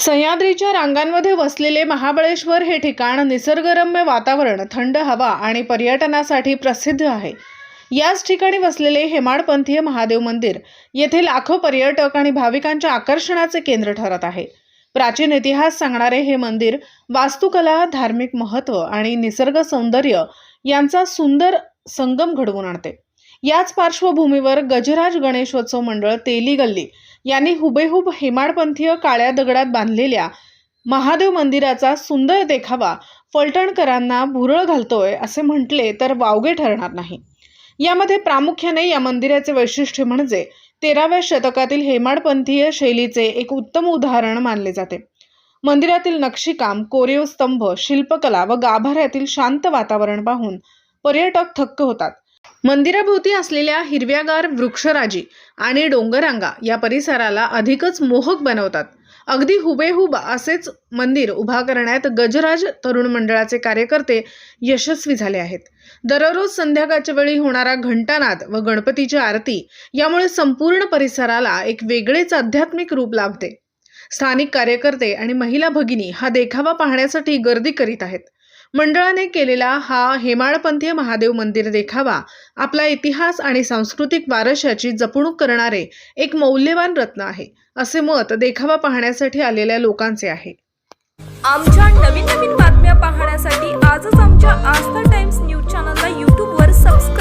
सह्याद्रीच्या रांगांमध्ये वसलेले महाबळेश्वर हे ठिकाण निसर्गरम्य वातावरण थंड हवा आणि पर्यटनासाठी प्रसिद्ध आहे. याच ठिकाणी वसलेले हेमाडपंथीय महादेव मंदिर येथे लाखो पर्यटक आणि भाविकांच्या आकर्षणाचे केंद्र ठरत आहे. प्राचीन इतिहास सांगणारे हे मंदिर वास्तुकला धार्मिक महत्त्व आणि निसर्ग सौंदर्य यांचा सुंदर संगम घडवून आणते. याच पार्श्वभूमीवर गजराज गणेशोत्सव मंडळ तेली गल्ली यांनी हुबेहूब हेमाडपंथीय काळ्या दगडात बांधलेल्या महादेव मंदिराचा सुंदर देखावा फलटणकरांना भुरळ घालतोय असे म्हटले तर वावगे ठरणार नाही. यामध्ये प्रामुख्याने या मंदिराचे वैशिष्ट्य म्हणजे तेराव्या शतकातील हेमाडपंथीय शैलीचे एक उत्तम उदाहरण मानले जाते. मंदिरातील नक्षीकाम कोरीव स्तंभ शिल्पकला व गाभाऱ्यातील शांत वातावरण पाहून पर्यटक थक्क होतात. मंदिराभोवती असलेल्या हिरव्यागार वृक्षराजी आणि डोंगरांगा या परिसराला अधिकच मोहक बनवतात. अगदी हुबेहूब असेच मंदिर उभा करण्यात गजराज तरुण मंडळाचे कार्यकर्ते यशस्वी झाले आहेत. दररोज संध्याकाळच्या वेळी होणारा घंटानाद व गणपतीची आरती यामुळे संपूर्ण परिसराला एक वेगळेच आध्यात्मिक रूप लाभते. स्थानिक कार्यकर्ते आणि महिला भगिनी हा देखावा पाहण्यासाठी गर्दी करीत आहेत. मंडळाने केलेला हा हेमाळपंथीय महादेव मंदिर देखावा आपला इतिहास आणि सांस्कृतिक वारशाची जपणूक करणारे एक मौल्यवान रत्न आहे असे मत देखावा पाहण्यासाठी आलेल्या लोकांचे आहे. आमच्या नवीन नवीन बातम्या पाहण्यासाठी आजच आमच्या आस्था टाइम्स न्यूज चॅनलला यूट्यूबवर सबस्क्राईब